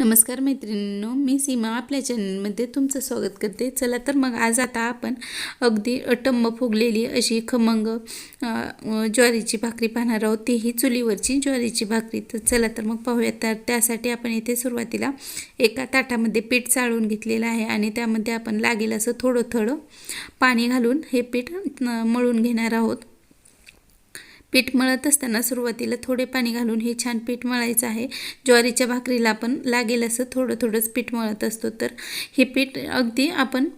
नमस्कार मैत्रिणींनो मी सीमा. आपल्या चॅनलमध्ये तुमचं स्वागत करते. चला तर मग आज आता आपण अगदी टम्म फुगलेली अशी खमंग ज्वारीची भाकरी पाहणार आहोत. तीही चुलीवरची ज्वारीची भाकरी. तर चला तर मग पाहूया. तर त्यासाठी आपण इथे सुरुवातीला एका ताटामध्ये पीठ चाळून घेतलेलं आहे आणि त्यामध्ये आपण लागेल असं थोडं थोडं पाणी घालून हे पीठ मळून घेणार आहोत. पीठ मळत असताना सुरुवातीला थोडे पाणी घालून हे छान पीठ मळायचं आहे. ज्वारीच्या भाकरीला आपण लागेल असं थोडं थोडंच पीठ मळत असतो. तर हे पीठ अगदी आपण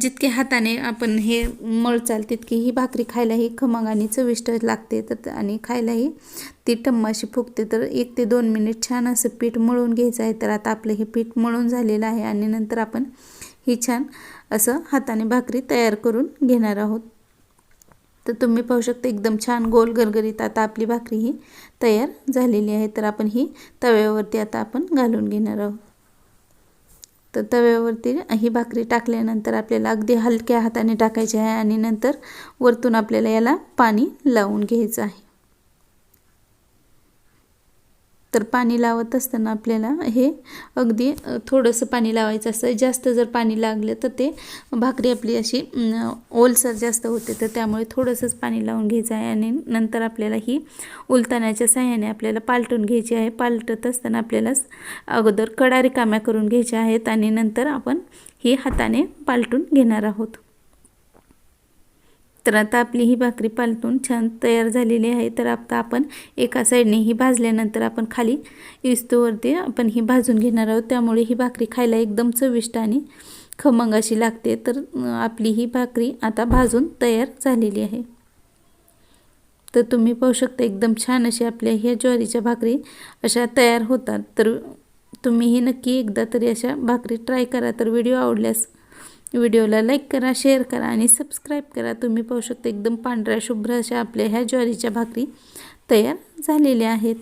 जितके हाताने आपण हे मळचाल तितकी ही भाकरी खायलाही खमंग आणि चविष्ट लागते. तर आणि खायलाही ती टम्माशी फुगते. तर एक ते दोन मिनिट छान असं पीठ मळून घ्यायचं आहे. तर आता आपलं हे पीठ मळून झालेलं आहे आणि नंतर आपण ही छान असं हाताने भाकरी तयार करून घेणार आहोत. तर तुम्ही पाहू शकता एकदम छान गोल गरगरीत आता आपली भाकरी ही तयार झालेली आहे. तर आपण ही तव्यावरती आता आपण घालून घेणार आहोत. तर तव्यावरती ही भाकरी टाकल्यानंतर आपल्याला अगदी हलक्या हाताने टाकायची आहे आणि नंतर वरतून आपल्याला याला पाणी लावून घ्यायचं आहे. तर पाणी लावत असताना आपल्याला हे अगदी थोडंसं पाणी लावायचं असतं. जास्त जर पाणी लागलं तर ते भाकरी आपली अशी ओलसर जास्त होते. तर त्यामुळे थोडंसंच पाणी लावून घ्यायचं आहे आणि नंतर आपल्याला ही उलताण्याच्या सहाय्याने आपल्याला पालटून घ्यायची आहे. पालटत असताना आपल्याला अगोदर कडा रिकाम्या करून घ्यायच्या आहेत आणि नंतर आपण ही हाताने पालटून घेणार आहोत. तर आता आपली ही भाकरी पालटून छान तयार झालेली आहे. तर आता आपण एका साईडने ही भाजल्यानंतर आपण खाली इस्तूवरती आपण ही भाजून घेणार आहोत. त्यामुळे ही भाकरी खायला एकदम चविष्ट आणि खमंग अशी लागते. तर आपली ही भाकरी आता भाजून तयार झालेली आहे. तर तुम्ही पाहू शकता एकदम छान अशी आपल्या ह्या ज्वारीच्या भाकरी अशा तयार होतात. तर तुम्हीही नक्की एकदा तरी अशा भाकरी ट्राय करा. तर व्हिडिओ आवडल्यास व्हिडिओला लाईक करा शेअर करा आणि सबस्क्राईब करा. तुम्ही पाहू शकता एकदम पांढऱ्या शुभ्र अशा आपल्या ह्या ज्वारीच्या भाकरी तयार झालेल्या आहेत.